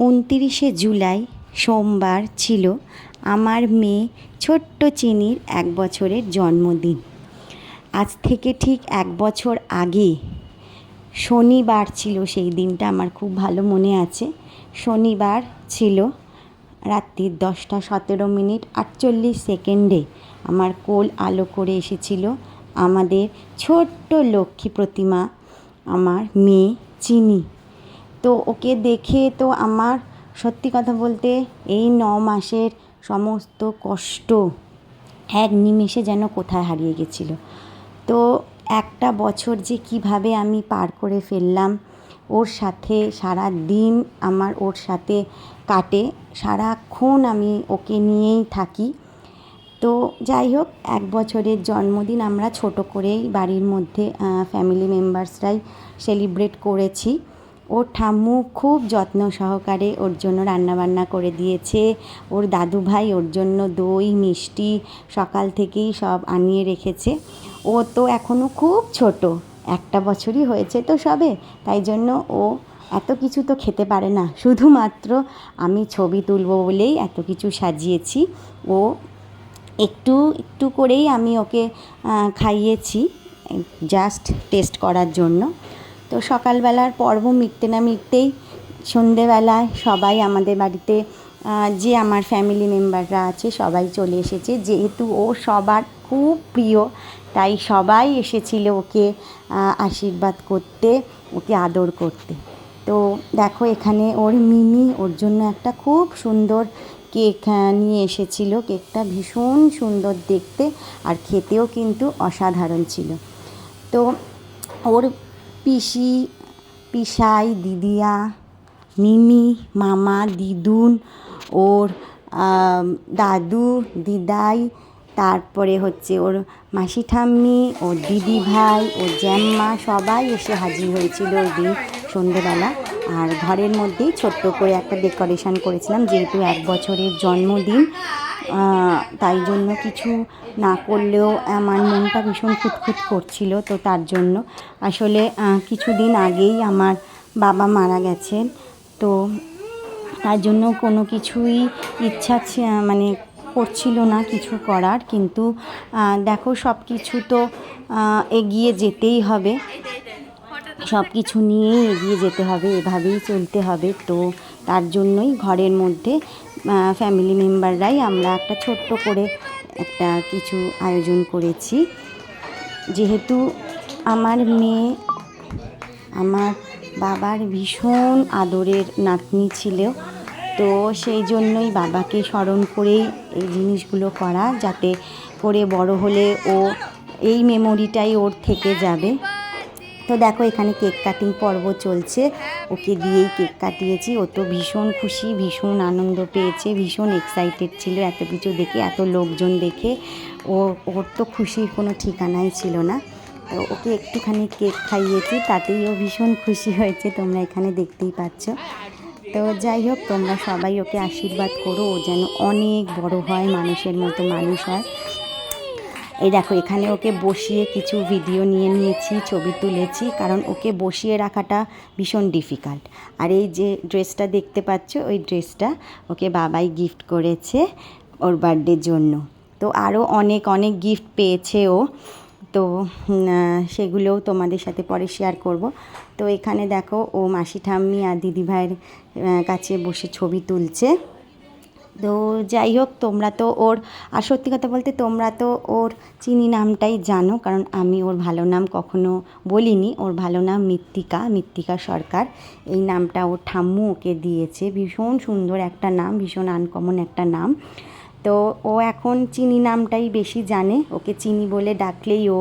উনতিরিশে জুলাই সোমবার ছিল আমার মেয়ে ছোট্ট চিনির এক বছরের জন্মদিন। আজ থেকে ঠিক এক বছর আগে শনিবার ছিল সেই দিনটা, আমার খুব ভালো মনে আছে। শনিবার ছিল রাত্রির দশটা সতেরো মিনিট আটচল্লিশ সেকেন্ডে আমার কোল আলো করে এসেছিল আমাদের ছোট্ট লক্ষ্মী প্রতিমা, আমার মেয়ে চিনি। তো ওকে দেখে তো আমার সত্যি কথা বলতে এই ন মাসের সমস্ত কষ্ট এক নিমেষে যেন কোথায় হারিয়ে গেছিল। তো একটা বছর যে কীভাবে আমি পার করে ফেললাম, ওর সাথে সারা দিন আমার ওর সাথে কাটে, সারাক্ষণ আমি ওকে নিয়েই থাকি। তো যাই হোক, এক বছরের জন্মদিন আমরা ছোট করেই বাড়ির মধ্যে ফ্যামিলি মেম্বার্সরাই সেলিব্রেট করেছি। ওর ঠাম্মু খুব যত্ন সহকারে ওর জন্য রান্নাবান্না করে দিয়েছে। ওর দাদু ভাই ওর জন্য দই, মিষ্টি সকাল থেকেই সব আনিয়ে রেখেছে। ও তো এখনও খুব ছোট, একটা বছরই হয়েছে তো সবে, তাই জন্য ও এত কিছু তো খেতে পারে না। শুধুমাত্র আমি ছবি তুলবো বলেই এত কিছু সাজিয়েছি। ও একটু একটু করেই আমি ওকে খাইয়েছি জাস্ট টেস্ট করার জন্য। তো সকালবেলার পর্ব মিটতে না মিটতেই সন্ধেবেলায় সবাই আমাদের বাড়িতে যে আমার ফ্যামিলি মেম্বাররা আছে সবাই চলে এসেছে। যেহেতু ও সবার খুব প্রিয়, তাই সবাই এসেছিল ওকে আশীর্বাদ করতে, ওকে আদর করতে। তো দেখো এখানে ওর মিমি ওর জন্য একটা খুব সুন্দর কেক নিয়ে এসেছিল। কেকটা ভীষণ সুন্দর দেখতে আর খেতেও কিন্তু অসাধারণ ছিল। তো ওর পিসি, পিসাই, দিদিয়া, মিমি, মামা, দিদুন, ওর দাদু, দিদাই, তারপরে হচ্ছে ওর মাসি ঠাম্মি, ওর দিদি ভাই, ওর জ্যাম্মা সবাই এসে হাজির হয়েছিল ওই দিন সন্ধেবেলা। আর ঘরের মধ্যেই ছোট্ট করে একটা ডেকোরেশন করেছিলাম, যেহেতু এক বছরের জন্মদিন। তাই জন্য কিছু না করলেও আমার মনটা ভীষণ খুঁতখুত করছিল, তো তার জন্য। আসলে কিছুদিন আগেই আমার বাবা মারা গেছেন, তো তার জন্য কোনো কিছুই ইচ্ছা মানে করছিল না কিছু করার, কিন্তু দেখো সব কিছু তো এগিয়ে যেতেই হবে। সব কিছু নিয়েই এগিয়ে যেতে হবে, এভাবেই চলতে হবে, তো তার জন্যই ঘরের মধ্যে ফ্যামিলি মেম্বাররাই আমরা একটা ছোট্ট করে একটা কিছু আয়োজন করেছি। যেহেতু আমার মেয়ে, আমার বাবার ভীষণ আদরের নাতনি ছিল, তো সেই জন্যই বাবাকে স্মরণ করেই এই জিনিসগুলো করা, যাতে করে বড় হলে ও এই মেমোরিটাই ওর থেকে যাবে। তো দেখো এখানে কেক কাটিং পর্ব চলছে। ওকে দিয়েই কেক কাটিয়েছি। ও তো ভীষণ খুশি, ভীষণ আনন্দ পেয়েছে, ভীষণ এক্সাইটেড ছিল এত কিছু দেখে, এত লোকজন দেখে। ও, ওর তো খুশির কোনো ঠিকানাই ছিল না। তো ওকে একটুখানি কেক খাইয়েছি, তাতেই ও ভীষণ খুশি হয়েছে, তোমরা এখানে দেখতেই পাচ্ছ। তো যাই হোক, তোমরা সবাই ওকে আশীর্বাদ করো, ও যেন অনেক বড় হয়, মানুষের মতো মানুষ হয়। এই দেখো, এখানে ওকে বসিয়ে কিছু ভিডিও নিয়ে নিয়েছি, ছবি তুলেছি, কারণ ওকে বসিয়ে রাখাটা ভীষণ ডিফিকাল্ট আর এই যে ড্রেসটা দেখতে পাচ্ছ, ওই ড্রেসটা ওকে বাবাই গিফট করেছে ওর বার্থডের জন্য। তো আরও অনেক অনেক গিফট পেয়েছে ও। তো সেগুলোও তোমাদের সাথে পরে শেয়ার করব। তো এখানে দেখো, ও মাসি ঠাম্মি আর দিদিভাইয়ের কাছে বসে ছবি তুলছে। তো যাই হোক, তোমরা তো ওর, আর সত্যি কথা বলতে তোমরা তো ওর চিনি নামটাই জানো, কারণ আমি ওর ভালো নাম কখনো বলিনি। ওর ভালো নাম মৃত্তিকা মৃত্তিকা সরকার। এই নামটা ওর ঠাম্মু ওকে দিয়েছে। ভীষণ সুন্দর একটা নাম, ভীষণ আনকমন একটা নাম। তো ও এখন চিনি নামটাই বেশি জানে। ওকে চিনি বলে ডাকলেই ও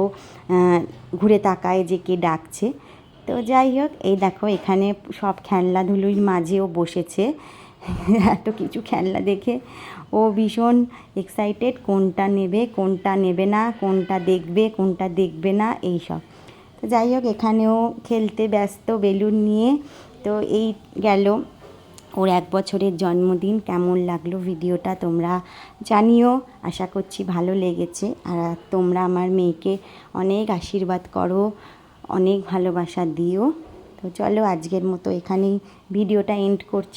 ঘুরে তাকায় যে কে ডাকছে। তো যাই হোক, এই দেখো এখানে সব খেলনাধুলোর মাঝে ও বসেছে। এত কিছু খেলনা দেখে। ও ভীষণ এক্সাইটেড কোনটা নেবে কোনটা নেবে না, কোনটা দেখবে কোনটা দেখবে না এই সব তো যাই হোক, এখানেও খেলতে ব্যস্ত বেলুন নিয়ে। তো এই গেল ওর এক বছরের জন্মদিন। কেমন লাগল ভিডিওটা তোমরা জানিও। আশা করছি ভালো লেগেছে। আর তোমরা আমার মেয়েকে অনেক আশীর্বাদ করো, অনেক ভালোবাসা দিও। তো চলো আজকের মতো এখানেই ভিডিওটা এন্ড করছি।